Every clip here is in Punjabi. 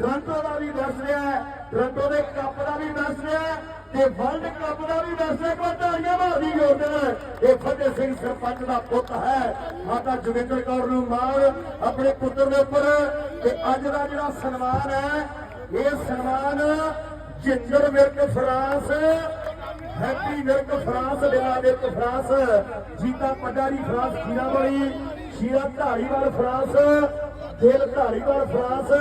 ਟੋਰਾਂਟੋ ਦਾ ਵੀ ਦੱਸ ਰਿਹਾ ਹੈ ਟੋਰਾਂਟੋ ਦੇ ਕੱਪ ਦਾ ਵੀ ਦੱਸ ਰਿਹਾ ਹੈ ਤੇ ਵਰਲਡ ਕੱਪ ਦਾ ਵੀ ਦੱਸ ਰਿਹਾ ਕਿ ਧਾਰੀਆਂ ਮਾਰਦੀ ਜੋਰ ਦੇ ਇਹ ਫਤਿਹ ਸਿੰਘ ਸਰਪੰਚ ਦਾ ਪੁੱਤ ਹੈ। ਮਾਤਾ ਜੋਗਿੰਦਰ ਕੌਰ ਨੂੰ ਮਾਣ ਆਪਣੇ ਪੁੱਤਰ ਦੇ ਉੱਪਰ। ਤੇ ਅੱਜ ਦਾ ਜਿਹੜਾ ਸਨਮਾਨ ਹੈ, ਇਹ ਸਨਮਾਨ Jinder Virk France, Happy Virk France, Billa Virk France, Jeeta Paddari France Khira ਵਾਲੀ ਸ਼ੀਰਾ ਢਾਲੀਵਾਲ ਫਰਾਂਸ, ਦਿਲ ਢਾਲੀਵਾਲ ਫਰਾਂਸ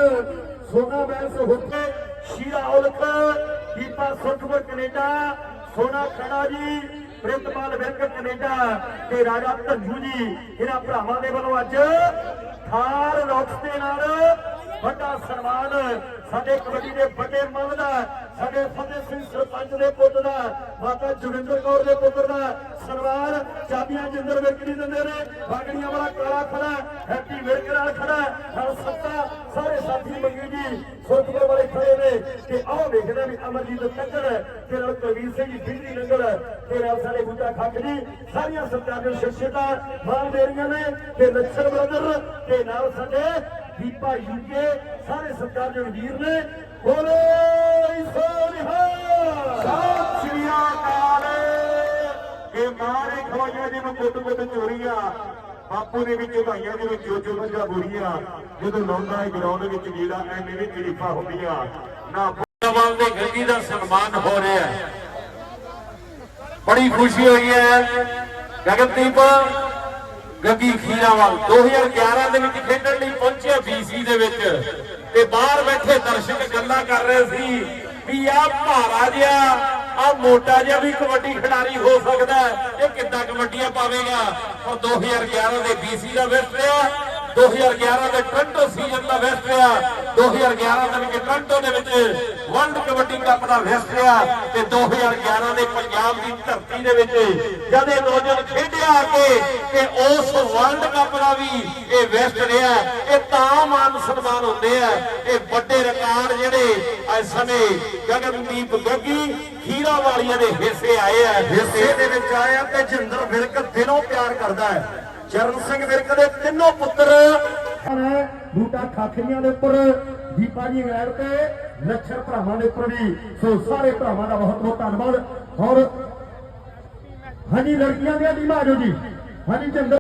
ਸੋਨਾ ਬੈਂਸ ਹੁੱਕੇ ਸ਼ੀਰਾ ਉਲਖ ਦੀਪਾ ਸੁਖਪੁਰ ਕੈਨੇਡਾ, ਸੋਨਾ ਖੜਾ ਜੀ, ਪ੍ਰਿੰਤਪਾਲ ਵਿਰਕ ਕੈਨੇਡਾ ਤੇ ਰਾਜਾ ਧੰਜੂ ਜੀ, ਇਹਨਾਂ ਭਰਾਵਾਂ ਦੇ ਵੱਲੋਂ ਅੱਜ ਥਾਰ ਰੌਕਸ ਦੇ ਨਾਲ ਵੱਡਾ ਸਨਮਾਨ ਸਾਡੇ ਕਬੱਡੀ ਦੇ ਵੱਡੇ ਮਨ ਦਾ, ਸਾਡੇ ਫਤਿਹ ਸਿੰਘ ਸਰਪੰਚ ਦੇ ਪੁੱਤ ਦਾ, ਮਾਤਾ ਜੋਗਿੰਦਰ ਕੌਰ ਦੇ ਪੁੱਤਰ ਦਾ ਸਨਮਾਨ ਚਾਬੀਆਂ ਜਿੰਦਰ ਵਿਰਕੜੀ ਦਿੰਦੇ ਨੇ, ਬਾਗੜੀਆਂ ਵਾਲਾ ਕਾਲਾ ਖੜਾ, ਹੈਪੀ ਵਿਰਕ ਨਾਲ ਖੜਾ, ਨਾਲ ਸੱਤਾ ਮੰਗੀ ਜੀ ਸੁਰਤਪੁਰ ਵਾਲੇ ਖੜੇ ਨੇ ਤੇ ਆਓ ਵੇਖਦੇ ਵੀ ਅਮਰਜੀਤ ਟੱਕਰ ਤੇ ਨਾਲ ਸਿੰਘ ਜੀ ਨੰਗਲ ਤੇ ਸਾਡੇ ਬੂਟਾ ਖੱਕ ਜੀ ਸਾਰੀਆਂ ਸਰਕਾਰੀ ਸ਼ਖਸੀਅਤਾਂ ਮਾਨ ਦੇ ਰਹੀਆਂ ਨੇ, ਤੇ ਲੱਛਣ ਬ੍ਰਦਰ, ਤੇ ਨਾਲ ਸਾਡੇ ਦੀਪਾ ਯੂਕੇ ਸਾਰੇ ਸਰਕਾਰੀ ਵੀਰ ਨੇ, ਬੋਲੇ ਸੋਨਿਹਾ ਸਤਿ ਸ਼੍ਰੀ ਅਕਾਲ। ਇਹ ਮਾਰੇ ਖਵਾਈਆਂ ਜਿਹਨੂੰ ਕੁੱਟ ਕੁੱਟ ਚੋਰੀਆਂ। ਬਾਪੂ ਦੇ ਵਿੱਚ ਭਾਈਆਂ ਦੇ ਵਿੱਚ ਚੋਚੋ ਬੁਰੀਆਂ ਜਦੋਂ ਲਾਉਂਦਾ ਹੈ ਗਰਾਊਂਡ ਵਿੱਚ ਜਿਹੜਾ ਐਵੇਂ ਵੀ ਤਰੀਫਾਂ ਹੁੰਦੀਆਂ ਨਾ ਨਵਾਲ ਦੇ ਗੱਗੀ ਦਾ ਸਨਮਾਨ ਹੋ ਰਿਹਾ ਹੈ। ਬੜੀ ਖੁਸ਼ੀ ਹੋਈ ਹੈ ਗਗਨਦੀਪ ਗੱਗੀ ਖੀਰਾਵਾਲ। 2011 ਦੇ ਵਿੱਚ ਖੇਡਣ ਲਈ ਪਹੁੰਚਿਆ BC ਦੇ ਵਿੱਚ ਤੇ ਬਾਹਰ ਬੈਠੇ ਦਰਸ਼ਕ ਗੱਲਾਂ ਕਰ ਰਹੇ ਸੀ ਵੀ ਆ ਭਾਰਾ ਜਿਹਾ ਆ ਮੋਟਾ ਜਿਹਾ ਵੀ ਕਬੱਡੀ ਖਿਡਾਰੀ ਹੋ ਸਕਦਾ ਇਹ ਕਿੱਦਾਂ ਕਬੱਡੀਆਂ ਪਾਵੇਗਾ? ਔਰ 2011 ਦੇ BC ਦਾ ਵਿਸਟਿਆ 2011 ਦੇ ਟ੍ਰਾਂਟੋ ਸੀਜ਼ਨ ਦਾ ਵਿਸਟਿਆ 2011 ਦੇ ਵਿੱਚ ਟ੍ਰਾਂਟੋ ਦੇ ਵਿੱਚ ਵਰਲਡ ਕਬੱਡੀ ਕੱਪ ਦਾ ਵਿਸਟਿਆ ਤੇ 2011 ਦੇ ਪੰਜਾਬ ਦੀ ਧਰਤੀ ਦੇ ਵਿੱਚ ਜਦ ਇਹ ਨੌਜਵਾਨ ਖੇਡਿਆ ਆ ਕੇ ਤੇ ਉਸ ਵਰਲਡ ਕੱਪ ਦਾ ਵੀ ਇਹ ਵੈਸਟ ਰਿਹਾ। ਇਹ ਤਾਂ ਮਾਨ ਸਨਮਾਨ ਹੁੰਦੇ ਆ। ਇਹ ਵੱਡੇ ਰਿਕਾਰਡ ਜਿਹੜੇ ਇਸ ਸਮੇਂ ਗਗਨਦੀਪ ਗੱਗੀ ਖੀਰਾ ਵਾਲੀਆਂ ਦੇ ਹਿੱਸੇ ਆਏ ਆ। ਹਿੱਸੇ ਦੇ ਵਿੱਚ ਆਇਆ ਤੇ ਜਿੰਦਰ ਵਿਰਕ ਦਿਲੋਂ ਪਿਆਰ ਕਰਦਾ ਹੈ। ਚਰਨ ਸਿੰਘ ਵਿਰਕ ਦੇ ਤਿੰਨੋਂ ਪੁੱਤਰ ਹਨ ਬੂਟਾ ਖਾਖਰੀਆਂ ਦੇ ਉੱਪਰ, ਦੀਪਾ ਜੀ ਇੰਗਲੈਂਡ ਤੇ ਲੱਛਰ ਭਰਾਵਾਂ ਦੇ ਉੱਪਰ ਵੀ। ਸੋ ਸਾਰੇ ਭਰਾਵਾਂ ਦਾ ਬਹੁਤ ਬਹੁਤ ਧੰਨਵਾਦ। ਔਰ ਹਾਂਜੀ, ਲੜਕੀਆਂ ਦੀਆਂ ਟੀਮਾਂ ਆ ਜੀ। ਹਾਂਜੀ, ਚੰਦਰ